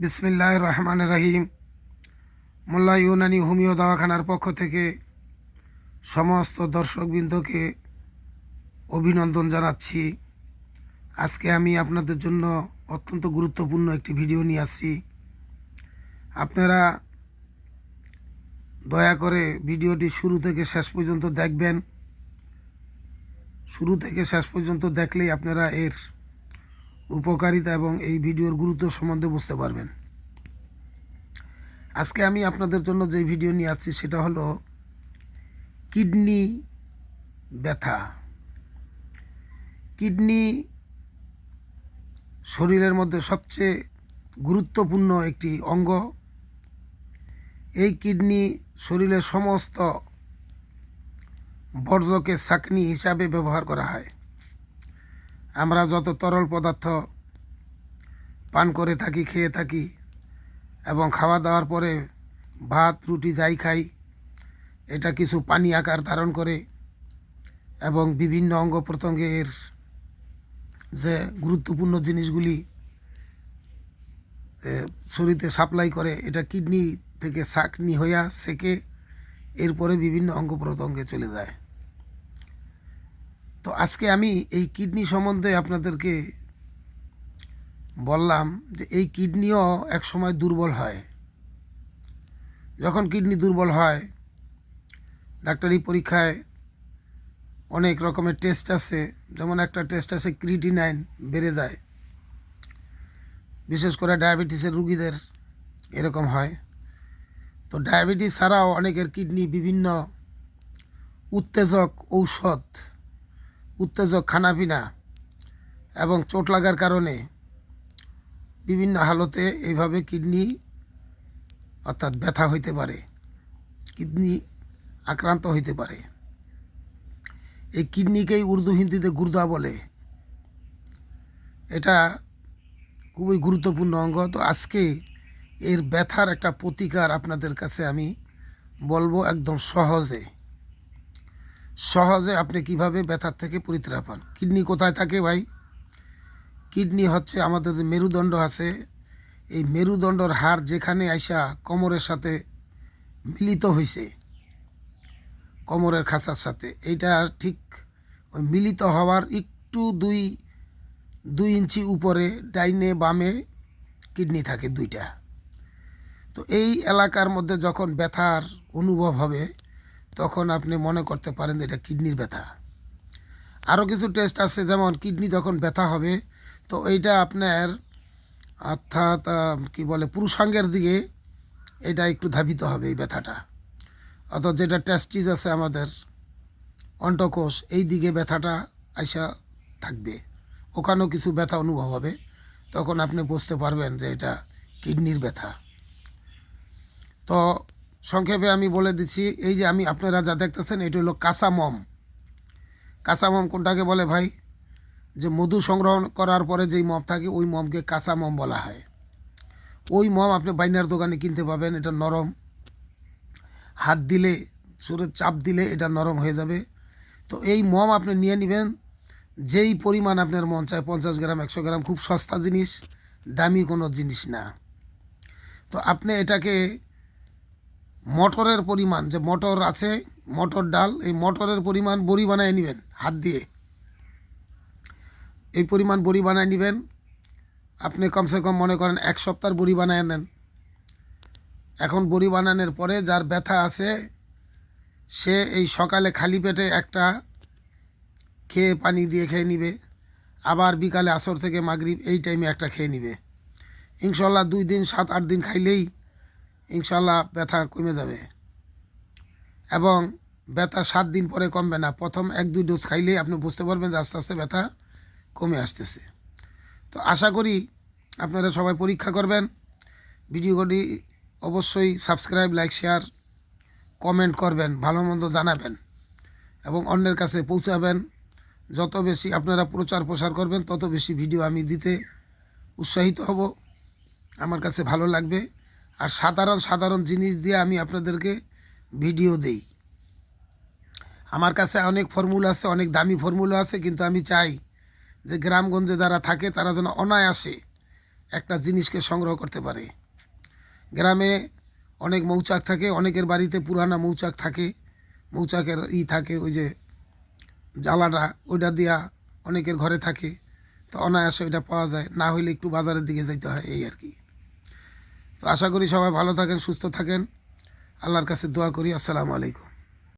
বিসমিল্লাহ রহমান রহিম। মোল্লা ইউনানি হোমিও দাওয়াখানার পক্ষ থেকে সমস্ত দর্শকবৃন্দকে অভিনন্দন জানাচ্ছি। আজকে আমি আপনাদের জন্য অত্যন্ত গুরুত্বপূর্ণ একটি ভিডিও নিয়ে আসছি। আপনারা দয়া করে ভিডিওটি শুরু থেকে শেষ পর্যন্ত দেখবেন। শুরু থেকে শেষ পর্যন্ত দেখলেই আপনারা এর উপকারিতা এবং এই ভিডিওর গুরুত্ব সম্বন্ধে বুঝতে পারবেন। আজকে আমি আপনাদের জন্য যে ভিডিও নিয়ে আসছি সেটা হলো কিডনি ব্যথা। কিডনি শরীরের মধ্যে সবচেয়ে গুরুত্বপূর্ণ একটি অঙ্গ। এই কিডনি শরীরের সমস্ত বর্জ্যকে ছাকনি হিসাবে ব্যবহার করা হয়। আমরা যত তরল পদার্থ পান করে থাকি, খেয়ে থাকি এবং খাওয়া দাওয়ার পরে ভাত, রুটি যাই খাই, এটা কিছু পানি আকার ধারণ করে এবং বিভিন্ন অঙ্গ প্রত্যঙ্গের যে গুরুত্বপূর্ণ জিনিসগুলি শরীরে সাপ্লাই করে, এটা কিডনি থেকে সাকনি হইয়া সেকে, এরপরে বিভিন্ন অঙ্গ প্রত্যঙ্গে চলে যায়। তো আজকে আমি এই কিডনি সম্বন্ধে আপনাদেরকে বললাম যে এই কিডনিও এক সময় দুর্বল হয়। যখন কিডনি দুর্বল হয়, ডাক্তারি পরীক্ষায় অনেক রকমের টেস্ট আছে, যেমন একটা টেস্ট আছে ক্রিটিনাইন বেড়ে যায়। বিশেষ করে ডায়াবেটিসের রুগীদের এরকম হয়। তো ডায়াবেটিস ছাড়াও অনেকের কিডনি বিভিন্ন উত্তেজক ঔষধ উত্তেজক, খানাপিনা এবং চোট লাগার কারণে বিভিন্ন হালতে এইভাবে কিডনি, অর্থাৎ ব্যথা হইতে পারে, কিডনি আক্রান্ত হইতে পারে। এই কিডনিকেই উর্দু হিন্দিতে গুর্দা বলে। এটা খুবই গুরুত্বপূর্ণ অঙ্গ। তো আজকে এর ব্যথার একটা প্রতিকার আপনাদের কাছে আমি বলব একদম সহজে। সহজে আপনি কীভাবে ব্যথার থেকে পরিত্রাণ পান? কিডনি কোথায় থাকে ভাই? কিডনি হচ্ছে আমাদের যে মেরুদণ্ড আছে, এই মেরুদণ্ডর হার যেখানে আইসা কোমরের সাথে মিলিত হয়েছে কোমরের খাঁচার সাথে, এইটা ঠিক ওই মিলিত হওয়ার একটু দুই দুই ইঞ্চি উপরে, ডাইনে, বামে কিডনি থাকে দুইটা। তো এই এলাকার মধ্যে যখন ব্যথার অনুভব হবে তখন আপনি মনে করতে পারেন যে এটা কিডনির ব্যথা। আরও কিছু টেস্ট আছে, যেমন কিডনি যখন ব্যথা হবে, তো এইটা আপনার অর্থাৎ কি বলে, পুরুষাঙ্গের দিকে এটা একটু ধাবিত হবে এই ব্যথাটা। অর্থাৎ যেটা টেস্টিস আছে আমাদের অন্টকোষ এই দিকে ব্যথাটা আইসা থাকবে। ওখানেও কিছু ব্যথা অনুভব হবে। তখন আপনি বুঝতে পারবেন যে এটা কিডনির ব্যথা। তো সংক্ষেপে আমি বলে দিচ্ছি, এই যে আমি আপনারা যা দেখতেছেন, এটা হলো কাঁচা মম কাঁচা কোনটাকে বলে ভাই? যে মধু সংগ্রহ করার পরে যেই মম থাকে, ওই মমকে কাঁচা মম বলা হয়। ওই মম আপনি বাইনার দোকানে কিনতে পাবেন, এটা নরম। হাত দিলে সুরে চাপ দিলে এটা নরম হয়ে যাবে। তো এই মম আপনি নিয়ে নেবেন, যেই পরিমাণ আপনার মন চায়, পঞ্চাশ গ্রাম, একশো গ্রাম, খুব সস্তা জিনিস, দামি কোনো জিনিস না। তো আপনি এটাকে মটরের পরিমাণ, যে মটর আছে, মটর ডাল, এই মটরের পরিমাণ বড়ি বানায় নেবেন, হাত দিয়ে। এই পরিমাণ বড়ি বানায় নেবেন, আপনি কমসে কম মনে করেন এক সপ্তাহ বড়ি বানায় নেন। এখন বড়ি বানানোর পরে যার ব্যথা আছে, সে এই সকালে খালি পেটে একটা খেয়ে পানি দিয়ে খেয়ে নিবে, আবার বিকালে আসর থেকে মাগরিব এই টাইমে একটা খেয়ে নিবে। ইনশাল্লাহ দুই দিন, সাত, আট দিন খাইলেই ইনশাল্লাহ ব্যথা কমে যাবে। এবং ব্যথা সাত দিন পরে কমবে না। প্রথম এক, দুই ডোজ খাইলেই আপনি বুঝতে পারবেন যে আস্তে আস্তে ব্যথা কমে আসতেছে। তো আশা করি আপনারা সবাই পরীক্ষা করবেন। ভিডিওটি অবশ্যই সাবস্ক্রাইব, লাইক, শেয়ার, কমেন্ট করবেন, ভালো মন্দ জানাবেন এবং অন্যের কাছে পৌঁছাবেন। যত বেশি আপনারা প্রচার প্রসার করবেন, তত বেশি ভিডিও আমি দিতে উৎসাহিত হব। আমার কাছে ভালো লাগবে। আর সাধারণ সাধারণ জিনিস দিয়ে আমি আপনাদেরকে ভিডিও দেই। আমার কাছে অনেক ফর্মুলা আছে, অনেক দামি ফর্মুলা আছে, কিন্তু আমি চাই যে গ্রামগঞ্জে যারা থাকে, তারা যেন অনায়াসে একটা জিনিসকে সংগ্রহ করতে পারে। গ্রামে অনেক মৌচাক থাকে, অনেকের বাড়িতে পুরানা মৌচাক থাকে, মৌচাকের ই থাকে, ওই যে জ্বালাটা, ওইটা দিয়া অনেকের ঘরে থাকে, তো অনায়াসে ওইটা পাওয়া যায়। না হইলে একটু বাজারের দিকে যাইতে হয়, এই আর কি। তো আশা করি সবাই ভালো থাকেন সুস্থ থাকেন। আল্লাহর কাছে দোয়া করি আসসালামু আলাইকুম।